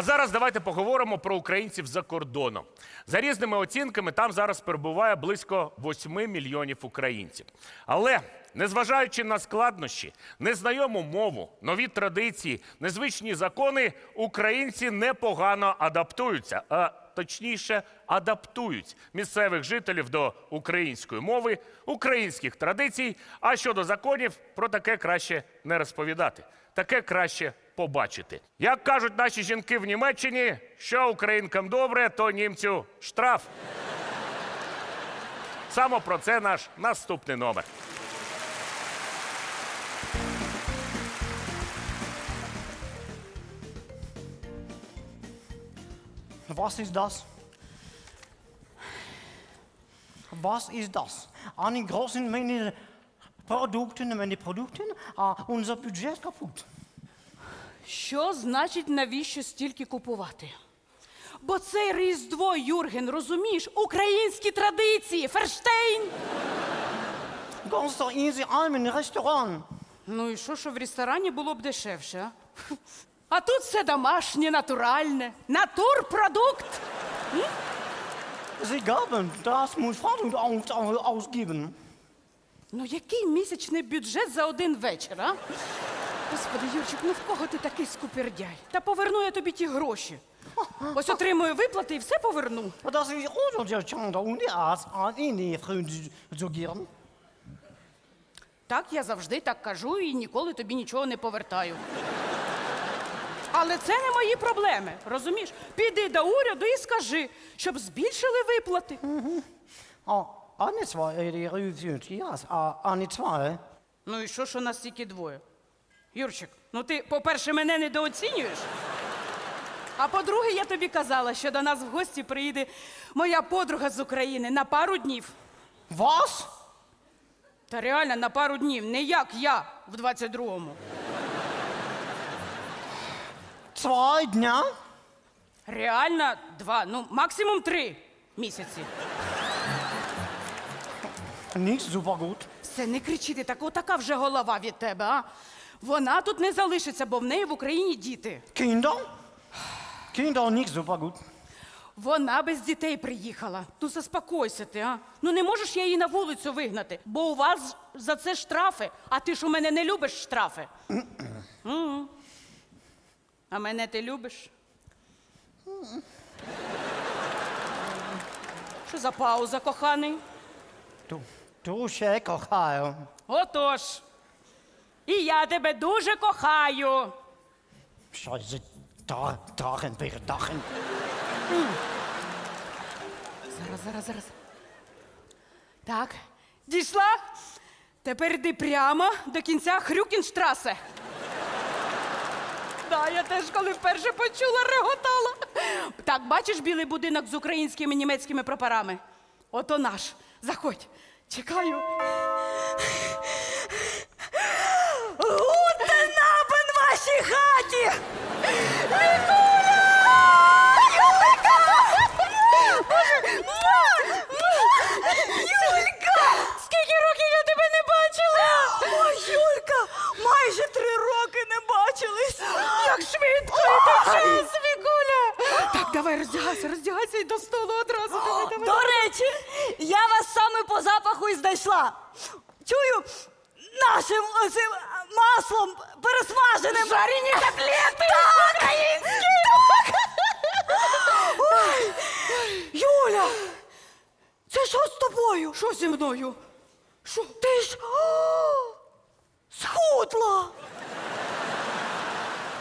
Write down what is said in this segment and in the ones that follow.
А зараз давайте поговоримо про українців за кордоном. За різними оцінками, там зараз перебуває близько 8 мільйонів українців. Але незважаючи на складнощі, незнайому мову, нові традиції, незвичні закони, українці непогано адаптуються. А точніше, адаптують місцевих жителів до української мови, українських традицій. А щодо законів, про таке краще не розповідати. Таке краще побачити. Як кажуть наші жінки в Німеччині, що українкам добре, то німцю штраф. Саме про це наш наступний номер. Was ist das? Was ist das? Eine große Menge Produkten, Menge Produkten, ah, unser Budget kaputt. Що значить навіщо стільки купувати? Бо це Різдво, Юрген, розумієш? Українські традиції, Ферштейн. Ну і що, що в ресторані було б дешевше, а? А тут все домашнє, натуральне. Натурпродукт. Sie gaben, das aus, ausgeben. Ну який місячний бюджет за один вечір, а? Господи, Юрчик, ну в кого ти такий скупердяй? Та поверну я тобі ті гроші. Ось отримую виплати і все поверну. An zu. Так, я завжди так кажу і ніколи тобі нічого не повертаю. Але це не мої проблеми, розумієш? Піди до уряду і скажи, щоб збільшили виплати. Ah, ja. Ну і що, що нас тільки двоє? Юрчик, ну ти, по-перше, мене недооцінюєш. А по-друге, я тобі казала, що до нас в гості приїде моя подруга з України на пару днів. Was? Та реально на пару днів, не як я в 22-му. Zwei Dня? Реально два, ну максимум три місяці. Super gut. Все, не кричити, так отака вже голова від тебе, а? Вона тут не залишиться, бо в неї в Україні діти. Kinder? Kinder nicht super gut. Вона без дітей приїхала. Ну заспокойся ти, а? Ну не можеш я її на вулицю вигнати, бо у вас за це штрафи, а ти ж у мене не любиш штрафи. Мгм. А мене ти любиш? Що за пауза, коханий? Du, du ще кохаю. І я тебе дуже кохаю. Scheiße, da, dachen, dachen. Зараз, зараз, зараз. Так, дійшла. Тепер йди прямо до кінця Хрюкінштрасе. Да, я теж коли вперше почула, реготала. Так, бачиш білий будинок з українськими німецькими прапорами? Ото наш. Заходь. Чекаю. Юлька! Скільки років я тебе не бачила? Ой, Юлька, майже три роки не бачились. Як швидко йде час, Вікуля. Так, давай роздягайся, роздягайся і до столу одразу. Давай, давай. До речі, я вас саме по запаху і знайшла. Чую нашим оцим маслом пересмаженим. Жарені котлети українські! Ой, Юля, це що з тобою? Що зі мною? Що? Ти ж о, схудла.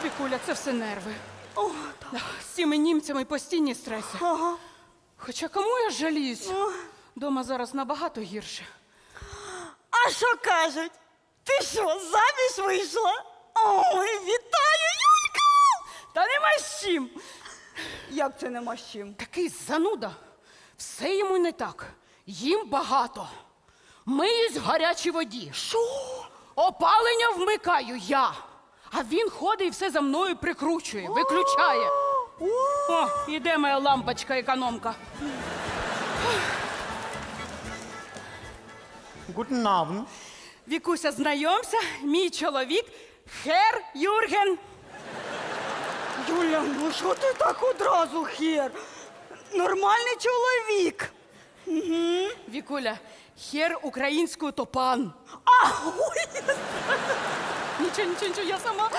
Вікуля, це все нерви. О, Да, З цими німцями постійні стреси. ага. Хоча кому я жаліюсь? Дома зараз набагато гірше. А що кажуть? Ти що, заміж вийшла? Ой, вітаю, Юлька! Та нема з чим. Як це нема з чим? Такий зануда. Все йому не так. Їм багато. Миюсь в гарячій воді. Що? Опалення вмикаю я. А він ходить і все за мною прикручує, виключає. О, іде моя лампочка економка. Guten Abend. Вікуся, знайомся, мій чоловік Хер Юрген. Юля, ну що ти так одразу хер? Нормальний чоловік. Вікуля, хер українською то пан. А, ой, Нічого, нічого, нічого, я сама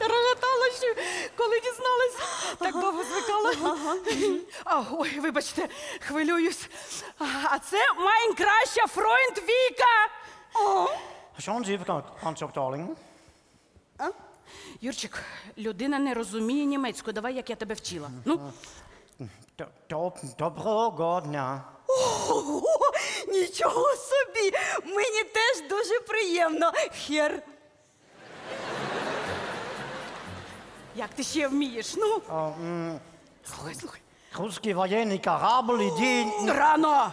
реготала, що коли дізналась, так довго звикала. А, ой, вибачте, хвилююсь. А, це найкраща фронт Віка. Schauen Sie, Frau Konzert, darling. Юрчик, людина не розуміє німецьку. Давай, як я тебе вчила. Ну, Доброго дня. Ого, нічого собі. Мені теж дуже приємно. Хер. як ти ще вмієш? Ну, слухай, слухай. Русский военный корабль иди Рано!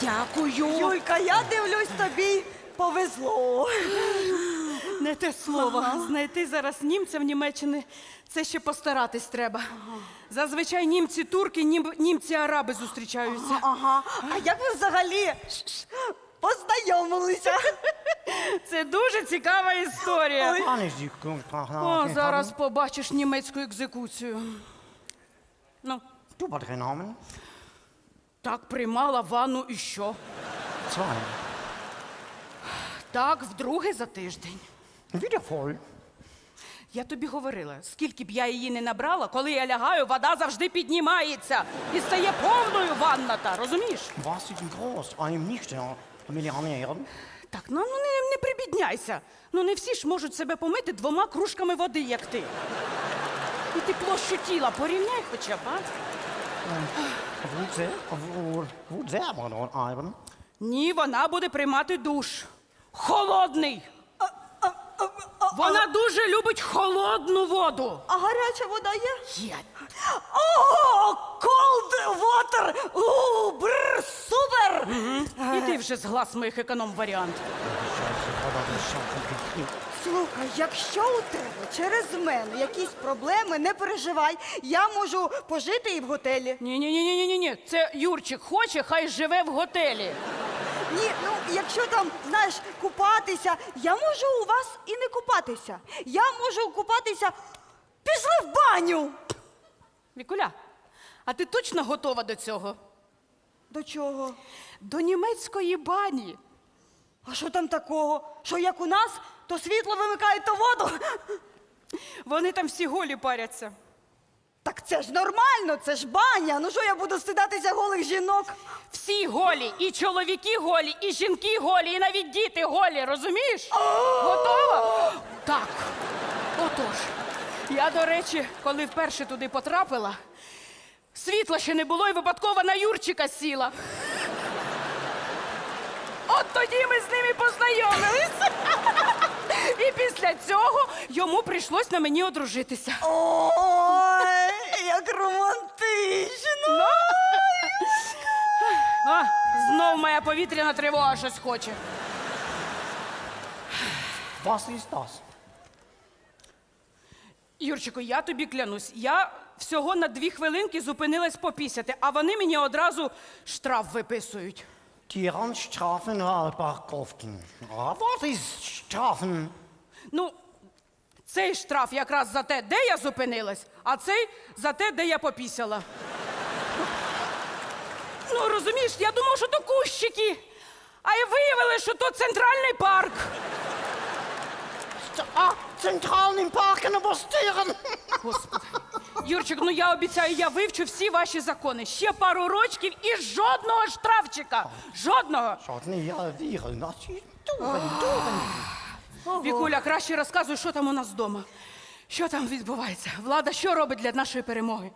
Дякую. Юлька, я дивлюсь, тобі повезло. Не те слово. Знайти зараз німця в Німеччині це ще постаратись треба. Зазвичай німці турки, нім, німці араби зустрічаються. Ага. А як ви взагалі ш- ш- познайомилися? Це дуже цікава історія. Die О, зараз побачиш німецьку екзекуцію. Ну, drin haben? Так приймала ванну і що? Zwei. Так, вдруге за тиждень. Wieder voll. Я тобі говорила, скільки б я її не набрала, коли я лягаю, вода завжди піднімається і стає повною ванна та, розумієш? Was ist denn groß? Einem nicht ja, Millionären. Так, ну, ну не, не прибідняйся. Ну не всі ж можуть себе помити двома кружками води, як ти. І ти площу тіла порівняй хоча б, а? Sehr man dort einen? Ні, вона буде приймати душ. Холодний. Вона дуже любить холодну воду. А гаряча вода є? Є. О, cold water! У, бррр, супер! І ти вже з глаз моїх економ варіант. Слухай, якщо у тебе через мене якісь проблеми, не переживай. Я можу пожити і в готелі. Ні, ні, ні, ні, ні, ні. Це Юрчик хоче, хай живе в готелі. Ні, ну якщо там, знаєш, купатися, я можу у вас і не купатися. Я можу купатися. Пішли в баню. Вікуля, а ти точно готова до цього? До чого? До німецької бані. А що там такого? Що як у нас, то світло вимикають, то воду. Вони там всі голі паряться. Так це ж нормально, це ж баня. Ну що я буду стидатися голих жінок? Всі голі, і чоловіки голі, і жінки голі, і навіть діти голі, розумієш? Готова? Так. Отож. Я, до речі, коли вперше туди потрапила, світла ще не було і випадково на Юрчика сіла. От тоді ми з ними познайомились. І після цього йому прийшлось на мені одружитися. Ой, як романтично. А, знов моя повітряна тривога щось хоче. Was ist das? Юрчику, я тобі клянусь, я всього на дві хвилинки зупинилась попісяти, а вони мені одразу штраф виписують. Die Randstrafen Parkoften. Ah, Was ist Strafen? Ну, цей штраф якраз за те, де я зупинилась, а цей за те, де я попісяла. Ну, розумієш, я думав, що то кущики, а я виявили, що то центральний парк. Ah, zentralen Parken überstehen. Господи. Юрчик, ну я обіцяю, я вивчу всі ваші закони. Ще пару рочків і жодного штрафчика. Жодного. Ja, Viren. Das ist Duren, Duren. Вікуля, краще розказуй, що там у нас вдома. Що там відбувається? Влада що робить для нашої перемоги?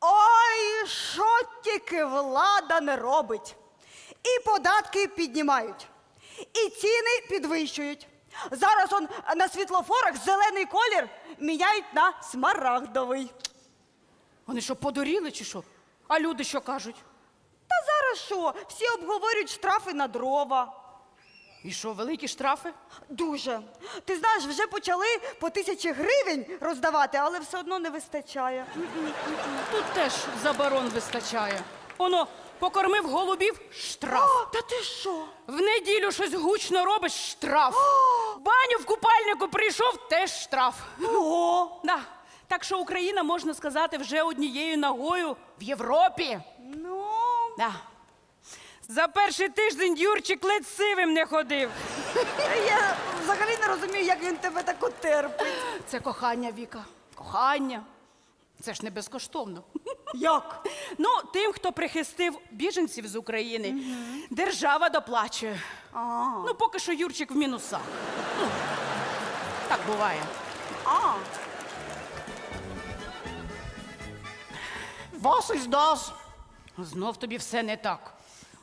Ой, що тільки влада не робить. І податки піднімають, і ціни підвищують. Зараз он на світлофорах зелений колір міняють на смарагдовий. Вони що, подуріли чи що? А люди що кажуть? Та зараз що? Всі обговорюють штрафи на дрова. І що, великі штрафи? Дуже. Ти знаєш, вже почали по тисячі гривень роздавати, але все одно не вистачає. Тут теж заборон вистачає. Оно, покормив голубів штраф. О, та ти що? В неділю щось гучно робиш штраф. Баню в купальнику прийшов теж штраф. Ого! Да. Так що Україна, можна сказати, вже однією ногою в Європі. Ну, Да. За перший тиждень Юрчик ледь сивим не ходив. я взагалі не розумію, як він тебе так утерпить. Це кохання, Віка. Кохання. Це ж не безкоштовно. Як? Ну, тим, хто прихистив біженців з України, держава доплачує. А, Ну, поки що Юрчик в мінусах. Ну, так буває. а. Was ist das? Знов тобі все не так.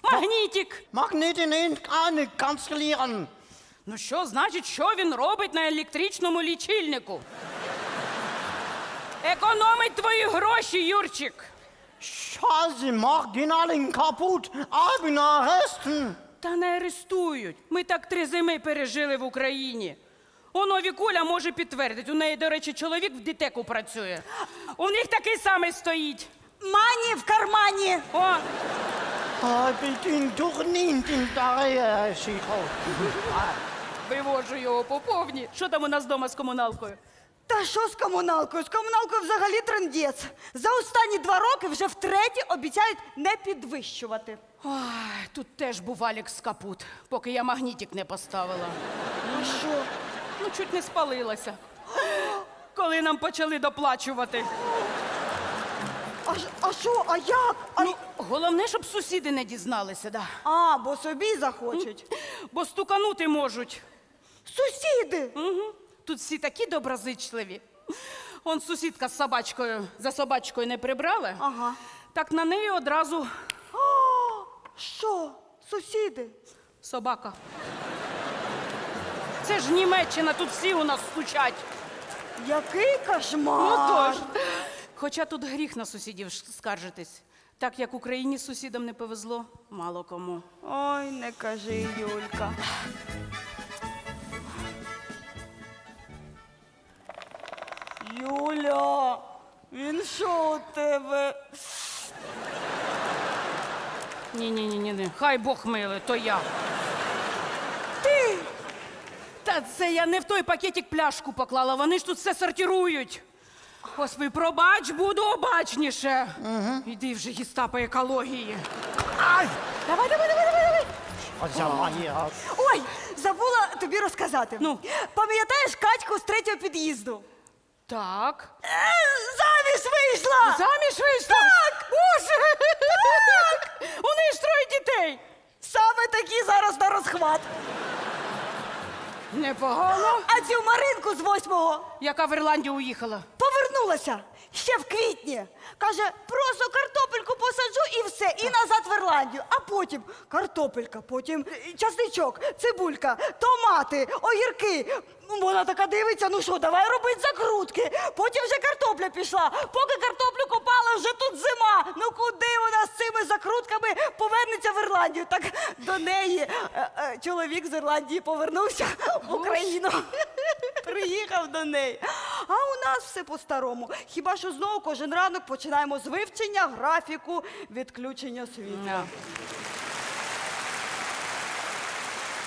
Магнітик! Magneten in. Ну що значить, що він робить на електричному лічильнику? Економить твої гроші, Юрчик. Scheiße, mach den allen kaputt. Abend arresten. Та не арестують. Ми так три зими пережили в Україні. Оно Вікуля може підтвердити. У неї, до речі, чоловік в дітеку працює. У них такий самий стоїть. Мані в кармані. О, in Schicho. вивожу його по повні. Що там у нас вдома з комуналкою? Та що з комуналкою? З комуналкою взагалі трендець. За останні два роки вже втретє обіцяють не підвищувати. Ой, тут теж був Алекс Капут, поки я магнітик не поставила. Ну що? Ну, чуть не спалилася. Коли нам почали доплачувати. А ж- А що? А як? А, Ну, головне, щоб сусіди не дізналися, да. а бо собі захочуть. Бо стуканути можуть. Сусіди! Угу. Тут всі такі доброзичливі. Он сусідка з собачкою за собачкою не прибрала. Ага. Так на неї одразу Що? Сусіди? собака. Це ж Німеччина, тут всі у нас стучать. Який кошмар! Ну тож. Хоча тут гріх на сусідів ш- скаржитись. Так як Україні сусідам не повезло, мало кому. Ой, не кажи, Юлька. Юля, він що у тебе? Ні, ні, ні, ні, ні. Хай Бог миле, то я. Ти! Та це я не в той пакетик пляшку поклала, вони ж тут все сортирують. Господи, пробач, буду обачніше. Угу. Іди вже гістапо екології. Ai, Давай, давай, давай, давай, давай. Ой, забула тобі розказати. Ну? Пам'ятаєш Катьку з третього під'їзду? Так. Е, заміж вийшла! Заміж вийшла? Так! Боже! Так! У неї ж троє дітей. Саме такі зараз на розхват. Непогано. А цю Маринку з восьмого Яка в Ірландію уїхала? повернулася ще в квітні. Каже, просто картопельку посаджу і все, і назад в Ірландію. А потім картопелька, потім часничок, цибулька, томати, огірки. Вона така дивиться, ну що, давай робити закрутки. Потім вже картопля пішла. Поки картоплю копала, вже тут зима. Ну куди вона з цими закрутками повернеться в Ірландію? Так до неї е, е, чоловік з Ірландії повернувся в Україну. Приїхав до неї. А у нас все по-старому. Хіба що знову кожен ранок починаємо з вивчення графіку відключення світла.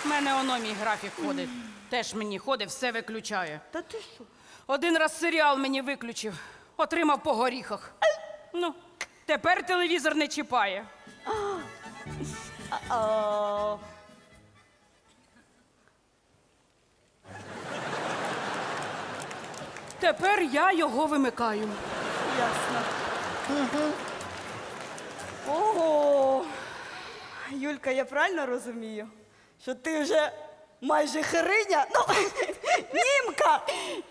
У мене оно мій графік ходить. Теж мені ходить, все виключає. Та ти що? Один раз серіал мені виключив, отримав по горіхах. Ну, тепер телевізор не чіпає. А, Тепер я його вимикаю. ясно. Ого. Юлька, я правильно розумію, що ти вже майже хириня, ну, німка.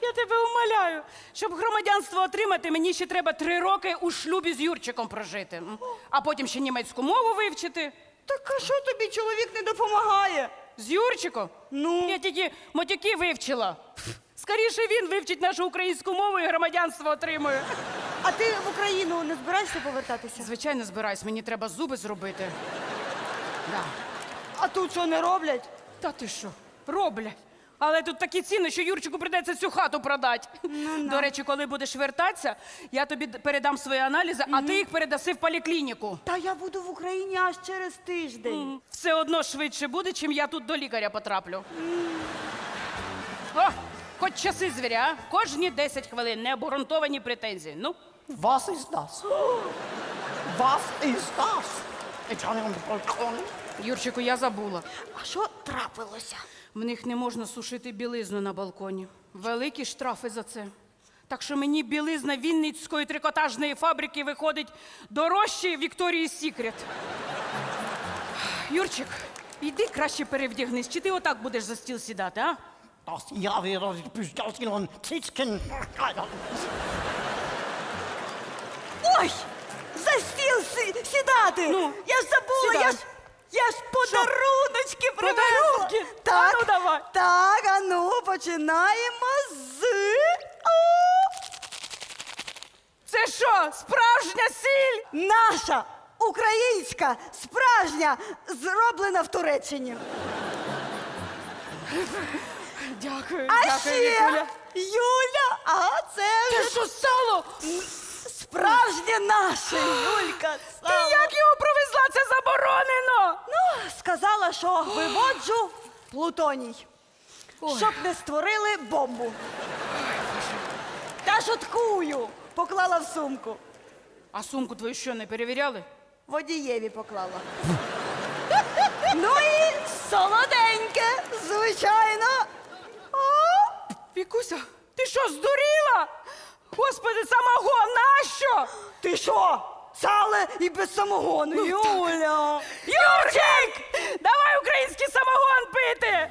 Я тебе умоляю. Щоб громадянство отримати, мені ще треба три роки у шлюбі з Юрчиком прожити. М. А потім ще німецьку мову вивчити. Так а що тобі чоловік не допомагає? З Юрчиком? Ну? Я тільки матюки вивчила. Скоріше він вивчить нашу українську мову і громадянство отримує. А ти в Україну не збираєшся повертатися? Звичайно, збираюсь, мені треба зуби зробити. Да. А тут що не роблять? Та ти що? Роблять. Але тут такі ціни, що Юрчику прийдеться всю хату продати. До речі, коли будеш вертатися, я тобі передам свої аналізи, а ти їх передаси в поліклініку. Та я буду в Україні аж через тиждень. Все одно швидше буде, чим я тут до лікаря потраплю. О, хоч часи звіря, а? кожні 10 хвилин необґрунтовані претензії. Ну, Was ist das? Was ist das? Юрчику, я забула. А що трапилося? В них не можна сушити білизну на балконі. Великі штрафи за це. Так що мені білизна Вінницької трикотажної фабрики виходить дорожче Вікторії Сікрет. Юрчик, іди краще перевдягнись, чи ти отак будеш за стіл сідати, а? Das hier weer dat ik buskalskin en titsken. Ой! За стіл си- сідати! Ну, я ж забула, сідай. я ж, я ж подаруночки привезла. Подарунки? Так, А ну, давай. так, а ну, починаємо з... О, Це що, справжня сіль? наша, українська, справжня, зроблена в Туреччині. Дякую, А дякую, ще, Вікуля. Юля, а це Це вже що сало? справжнє наше, Юлька. Ти як його провезла? Це заборонено! Ну, сказала, що виводжу плутоній, щоб не створили бомбу. Та шуткую, поклала в сумку. А сумку твою що, не перевіряли? Водієві поклала. ну і солоденьке, звичайно. Вікуся, ти що, здуріла? Господи, самогон, нащо? ти що? Сале і без самогону, Юля. Юрчик! Давай український самогон пити!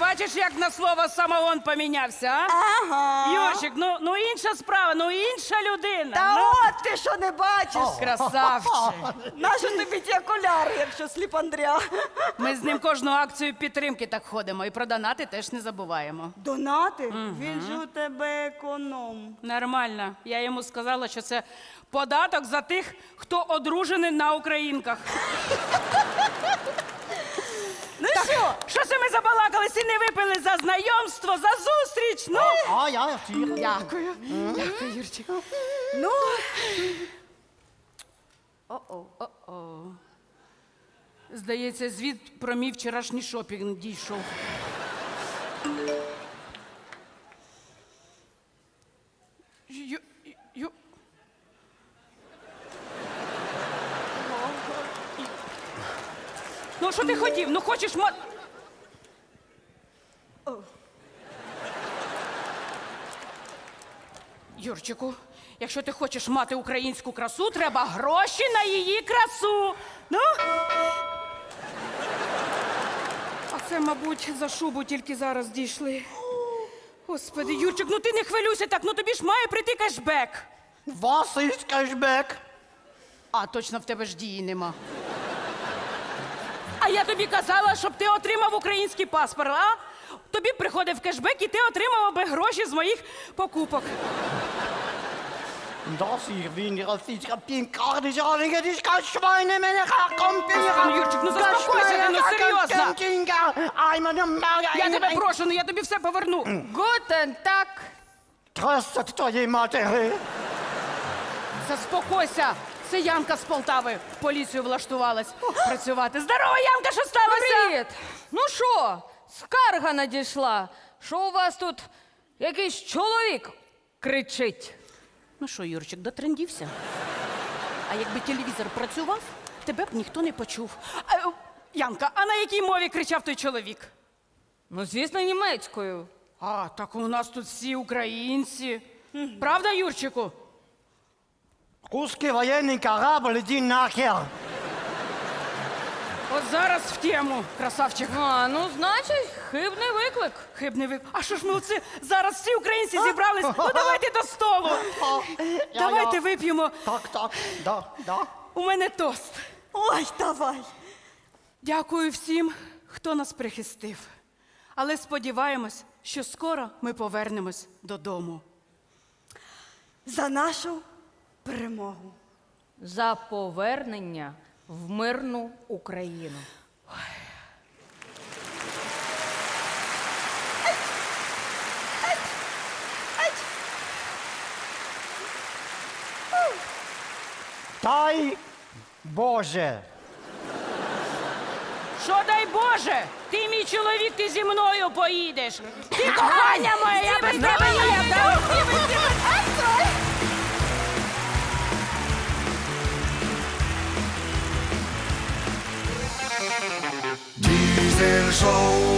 Бачиш, як на слово самогон помінявся, а? Ага. Юрчик, ну, ну інша справа, ну інша людина. Та ну. от ти що не бачиш? Красавчик. Нащо тобі ті окуляри, якщо сліп Андря? Ми з ним кожну акцію підтримки так ходимо і про донати теж не забуваємо. Донати? Він же у тебе економ. Нормально. Я йому сказала, що це податок за тих, хто одружений на українках. Що? Що ж ми забалакались і не випили за знайомство, за зустріч? Ну. А, я zie. Дякую. Дякую, Юрчик. Ну, О-о. Здається, звіт про мій вчорашній шопінг дійшов. Ну, що ти хотів? Ну хочеш ма... Юрчику, якщо ти хочеш мати українську красу, треба гроші на її красу. Ну? А це, мабуть, за шубу тільки зараз дійшли. Господи, Юрчик, ну ти не хвилюйся так, ну тобі ж має прийти кешбек. Was ist cashback? А, точно в тебе ж дії нема. Я тобі казала, щоб ти отримав український паспорт, а? Тобі приходив кешбек і ти отримав би гроші з моїх покупок. Das hier weniger als iets. Ik heb geen kaart. Die zal ik die kan schwijnen met een gaar komt Ну, Юрчик, ну заспокойся, ти, ну серйозно. Я тебе прошу, ну я тобі все поверну. Гутен так. Трасти твоєї матері. Заспокойся. Це Янка з Полтави. В поліцію влаштувалась працювати. Здорово, Янка, що сталося? Привіт. Ну що, скарга надійшла, що у вас тут якийсь чоловік кричить. Ну що, Юрчик, дотрендівся? А якби телевізор працював, тебе б ніхто не почув. А, е, Янка, а на якій мові кричав той чоловік? Ну, звісно, німецькою. А, так у нас тут всі українці. Правда, Юрчику? Русский воєнний корабль, іди нахер. От зараз в тему, красавчик. А, ну, значить, хибний виклик. Хибний ви. А що ж ми оце зараз всі українці зібрались? Ну давайте до столу. Давайте я- вип'ємо. Так, так, да, да. У мене тост. Ой, давай. Дякую всім, хто нас прихистив. Але сподіваємось, що скоро ми повернемось додому. За нашу перемогу. За повернення в мирну Україну. Дай Боже. Що дай Боже, ти мій чоловік, ти зі мною поїдеш. Ти кохання моє, я без тебе ніяк. 牵手。